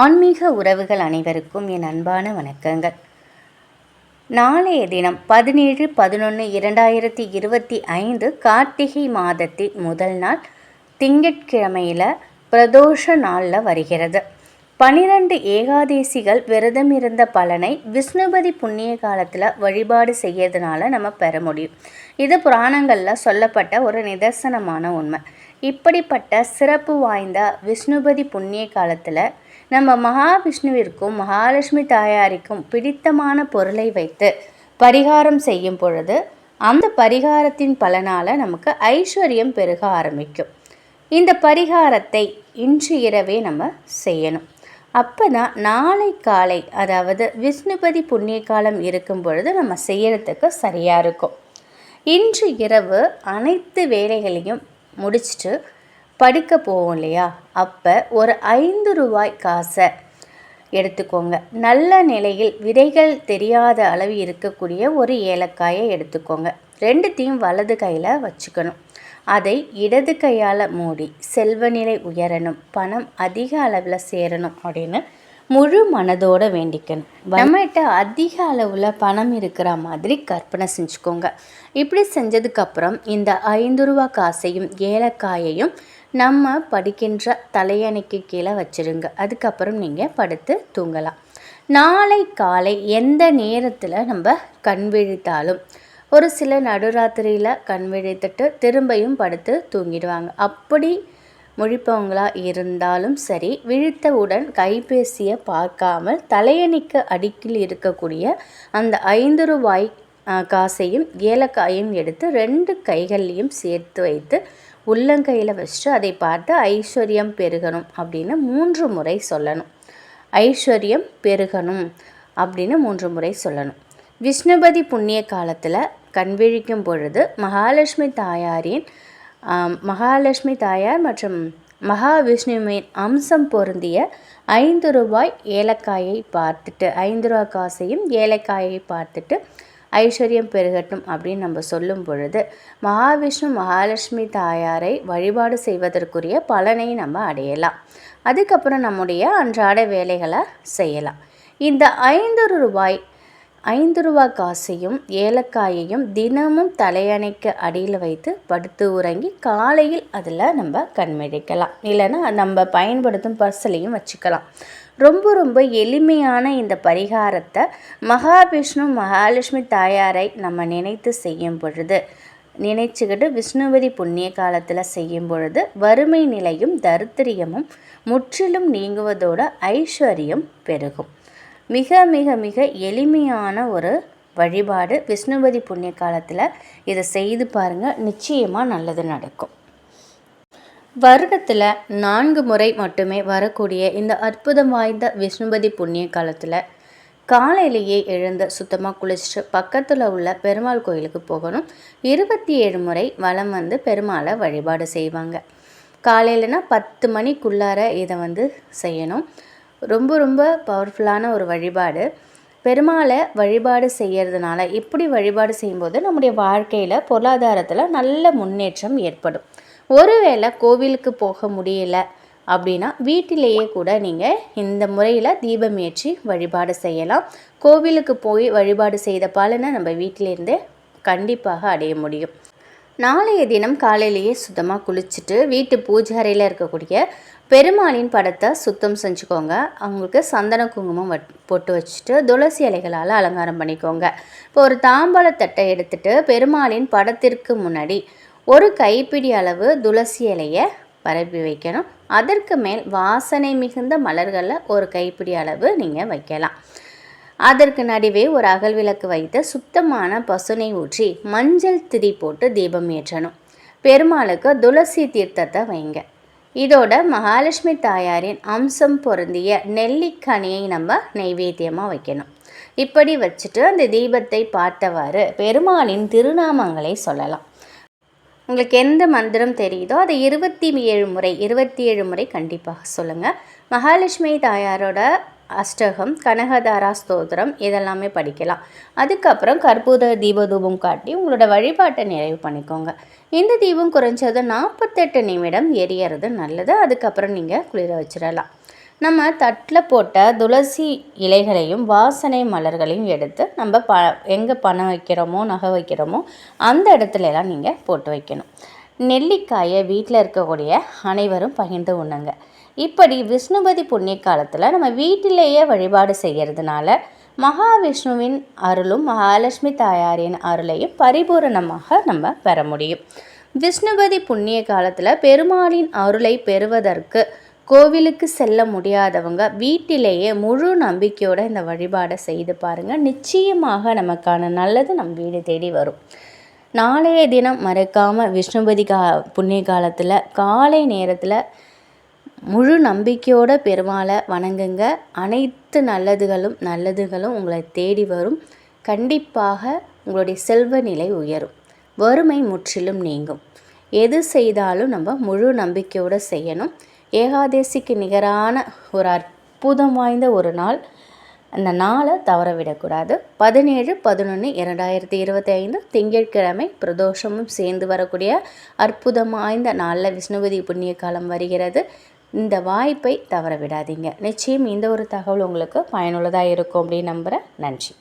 ஆன்மீக உறவுகள் அனைவருக்கும் என் அன்பான வணக்கங்கள். நாளைய தினம் பதினேழு பதினொன்று இரண்டாயிரத்தி இருபத்தி ஐந்து கார்த்திகை மாதத்தின் முதல் நாள் திங்கட்கிழமையில் பிரதோஷ நாளில் வருகிறது. பனிரெண்டு ஏகாதேசிகள் விரதம் இருந்த பலனை விஷ்ணுபதி புண்ணிய காலத்தில் வழிபாடு செய்யறதுனால நம்ம பெற முடியும். இது புராணங்களில் சொல்லப்பட்ட ஒரு நிதர்சனமான உண்மை. இப்படிப்பட்ட சிறப்பு வாய்ந்த விஷ்ணுபதி புண்ணிய காலத்தில் நம்ம மகாவிஷ்ணுவிற்கும் மகாலட்சுமி தாயாரிக்கும் பிடித்தமான பொருளை வைத்து பரிகாரம் செய்யும் பொழுது அந்த பரிகாரத்தின் பலனால் நமக்கு ஐஸ்வர்யம் பெருக ஆரம்பிக்கும். இந்த பரிகாரத்தை இன்று இரவே நம்ம செய்யணும். அப்போ தான் நாளை காலை அதாவது விஷ்ணுபதி புண்ணிய காலம் இருக்கும் பொழுது நம்ம செய்யறதுக்கு சரியாக இருக்கும். இன்று இரவு அனைத்து வேலைகளையும் முடிச்சுட்டு படிக்க போவோம் இல்லையா? அப்போ ஒரு ஐந்து ரூபாய் காசை எடுத்துக்கோங்க. நல்ல நிலையில் விதைகள் தெரியாத அளவு இருக்கக்கூடிய ஒரு ஏலக்காயை எடுத்துக்கோங்க. ரெண்டுத்தையும் வலது கையில் வச்சுக்கணும். அதை இடது கையால் மூடி செல்வநிலை உயரணும் பணம் அதிக அளவில் சேரணும் அப்படின்னு முழு மனதோடு வேண்டிக்கணும். நம்மகிட்ட அதிக அளவில் பணம் இருக்கிற மாதிரி கற்பனை செஞ்சுக்கோங்க. இப்படி செஞ்சதுக்கப்புறம் இந்த ஐந்து ரூபா காசையும் ஏலக்காயையும் நம்ம படிக்கின்ற தலையணைக்கு கீழே வச்சுருங்க. அதுக்கப்புறம் நீங்கள் படுத்து தூங்கலாம். நாளை காலை எந்த நேரத்தில் நம்ம கண் விழித்தாலும் ஒரு சில நடுராத்திரியில் கண் விழித்துட்டு திரும்பியும் படுத்து தூங்கிடுவாங்க. அப்படி முழிப்பவங்களா இருந்தாலும் சரி விழித்தவுடன் கைபேசியை பார்க்காமல் தலையணிக்கு அடிக்கில் இருக்கக்கூடிய அந்த ஐந்து ரூபாய் காசையும் ஏலக்காயும் எடுத்து ரெண்டு கைகள்லையும் சேர்த்து வைத்து உள்ளங்கையில் வச்சுட்டு அதை பார்த்து ஐஸ்வர்யம் பெருகணும் அப்படின்னு மூன்று முறை சொல்லணும். ஐஸ்வர்யம் பெருகணும் அப்படின்னு மூன்று முறை சொல்லணும். விஷ்ணுபதி புண்ணிய காலத்தில் கண்விழிக்கும் பொழுது மகாலட்சுமி தாயாரின் மகாலட்சுமி தாயார் மற்றும் மகாவிஷ்ணுவின் அம்சம் பொருந்திய ஐந்து ரூபாய் ஏலக்காயை பார்த்துட்டு ஐந்து ரூபா காசையும் ஏலக்காயை பார்த்துட்டு ஐஸ்வர்யம் பெருகட்டும் அப்படின்னு நம்ம சொல்லும் பொழுது மகாவிஷ்ணு மகாலட்சுமி தாயாரை வழிபாடு செய்வதற்குரிய பலனை நம்ம அடையலாம். அதுக்கப்புறம் நம்முடைய அன்றாட வேலைகளை செய்யலாம். இந்த ஐந்து ரூபாய் ஐந்து ரூபா காசையும் ஏலக்காயையும் தினமும் தலையணைக்கு அடியில் வைத்து படுத்து உறங்கி காலையில் அதில் நம்ம கண்மிழிக்கலாம் இல்லைன்னா நம்ம பயன்படுத்தும் பர்சலையும் வச்சுக்கலாம். ரொம்ப ரொம்ப எளிமையான இந்த பரிகாரத்தை மகாவிஷ்ணு மகாலட்சுமி தாயாரை நம்ம நினைத்து செய்யும் பொழுது நினைச்சுக்கிட்டு விஷ்ணுபதி புண்ணிய காலத்தில் செய்யும் பொழுது வறுமை நிலையும் தரித்திரியமும் முற்றிலும் நீங்குவதோட ஐஸ்வர்யம் பெருகும். மிக மிக மிக எளிமையான ஒரு வழிபாடு விஷ்ணுபதி புண்ணிய காலத்தில் இதை செய்து பாருங்கள் நிச்சயமாக நல்லது நடக்கும். வருடத்தில் நான்கு முறை மட்டுமே வரக்கூடிய இந்த அற்புதம் வாய்ந்த விஷ்ணுபதி புண்ணிய காலத்தில் காலையிலேயே எழுந்து சுத்தமாக குளிச்சுட்டு பக்கத்தில் உள்ள பெருமாள் கோயிலுக்கு போகணும். இருபத்தி ஏழு முறை வலம் வந்து பெருமாளை வழிபாடு செய்வாங்க. காலையிலனா பத்து மணிக்குள்ளார இதை வந்து செய்யணும். ரொம்ப ரொம்ப பவர்ஃபுல்லான ஒரு வழிபாடு. பெருமாளை வழிபாடு செய்கிறதுனால இப்படி வழிபாடு செய்யும்போது நம்முடைய வாழ்க்கையில் பொருளாதாரத்தில் நல்ல முன்னேற்றம் ஏற்படும். ஒருவேளை கோவிலுக்கு போக முடியல அப்படின்னா வீட்டிலேயே கூட நீங்கள் இந்த முறையில் தீபம் ஏற்றி வழிபாடு செய்யலாம். கோவிலுக்கு போய் வழிபாடு செய்த பலனை நம்ம வீட்டிலேருந்தே கண்டிப்பாக அடைய முடியும். நாளைய தினம் காலையிலேயே சுத்தமாக குளிச்சுட்டு வீட்டு பூஜை அறையில் இருக்கக்கூடிய பெருமாளின் படத்தை சுத்தம் செஞ்சுக்கோங்க. அவங்களுக்கு சந்தன குங்குமம் வட் போட்டு வச்சுட்டு துளசி இலைகளால் அலங்காரம் பண்ணிக்கோங்க. இப்போ ஒரு தாம்பாளத்தட்டை எடுத்துகிட்டு பெருமாளின் படத்திற்கு முன்னாடி ஒரு கைப்பிடி அளவு துளசி இலையை பரப்பி வைக்கணும். அதற்கு மேல் வாசனை மிகுந்த மலர்களில் ஒரு கைப்பிடி அளவு நீங்கள் வைக்கலாம். அதற்கு நடுவே ஒரு அகல் விளக்கு வைத்து சுத்தமான பசுனை ஊற்றி மஞ்சள் திரி போட்டு தீபம் ஏற்றணும். பெருமாளுக்கு துளசி தீர்த்தத்தை வைங்க. இதோட மகாலட்சுமி தாயாரின் அம்சம் பொருந்திய நெல்லிக்கனியை நம்ம நைவேத்தியமாக வைக்கணும். இப்படி வச்சுட்டு அந்த தீபத்தை பார்த்தவாறு பெருமாளின் திருநாமங்களை சொல்லலாம். உங்களுக்கு எந்த மந்திரம் தெரியுதோ அதை இருபத்தி ஏழு முறை இருபத்தி ஏழு முறை கண்டிப்பாக சொல்லுங்கள் மகாலட்சுமி தாயாரோட அஷ்டகம் கனகதாரா ஸ்தோத்திரம் இதெல்லாமே படிக்கலாம். அதுக்கப்புறம் கற்பூர தீபதூபம் காட்டி உங்களோட வழிபாட்டை நிறைவு பண்ணிக்கோங்க. இந்த தீபம் குறைஞ்சது நாற்பத்தெட்டு நிமிடம் எரியறது நல்லது. அதுக்கப்புறம் நீங்கள் குளிர வச்சிடலாம் நம்ம தட்டில் போட்ட துளசி இலைகளையும் வாசனை மலர்களையும் எடுத்து நம்ம ப எங்கே பணம் வைக்கிறோமோ நகை வைக்கிறோமோ அந்த இடத்துல எல்லாம் நீங்கள் போட்டு வைக்கணும். நெல்லிக்காயை வீட்டில் இருக்கக்கூடிய அனைவரும் பகிர்ந்து உண்ணுங்க. இப்படி விஷ்ணுபதி புண்ணிய காலத்தில் நம்ம வீட்டிலேயே வழிபாடு செய்கிறதுனால மகாவிஷ்ணுவின் அருளும் மகாலட்சுமி தாயாரின் அருளையும் பரிபூரணமாக நம்ம பெற முடியும். விஷ்ணுபதி புண்ணிய காலத்தில் பெருமாளின் அருளை பெறுவதற்கு கோவிலுக்கு செல்ல முடியாதவங்க வீட்டிலேயே முழு நம்பிக்கையோடு இந்த வழிபாடை செய்து பாருங்கள் நிச்சயமாக நமக்கான நல்லது நம் வீடு தேடி வரும். நாளைய தினம் மறக்காமல் விஷ்ணுபதி கா புண்ணிய காலத்தில் காலை நேரத்தில் முழு நம்பிக்கையோட பெருமாளை வணங்குங்க. அனைத்து நல்லதுகளும் நல்லதுகளும் உங்களை தேடி வரும். கண்டிப்பாக உங்களுடைய செல்வ நிலை உயரும். வறுமை முற்றிலும் நீங்கும். எது செய்தாலும் நம்ம முழு நம்பிக்கையோடு செய்யணும். ஏகாதேசிக்கு நிகரான ஒரு அற்புதம் வாய்ந்த ஒரு நாள். அந்த நாளை தவற விடக்கூடாது பதினேழு பதினொன்று இரண்டாயிரத்தி இருபத்தி ஐந்து திங்கட்கிழமை பிரதோஷமும் சேர்ந்து வரக்கூடிய அற்புதம் வாய்ந்த நாளில் விஷ்ணுபதி புண்ணிய காலம் வருகிறது. இந்த வாய்ப்பை தவற விடாதீங்க நிச்சயம் இந்த ஒரு தகவல் உங்களுக்கு பயனுள்ளதாக இருக்கும் அப்படின்னு நம்புகிறேன் நன்றி.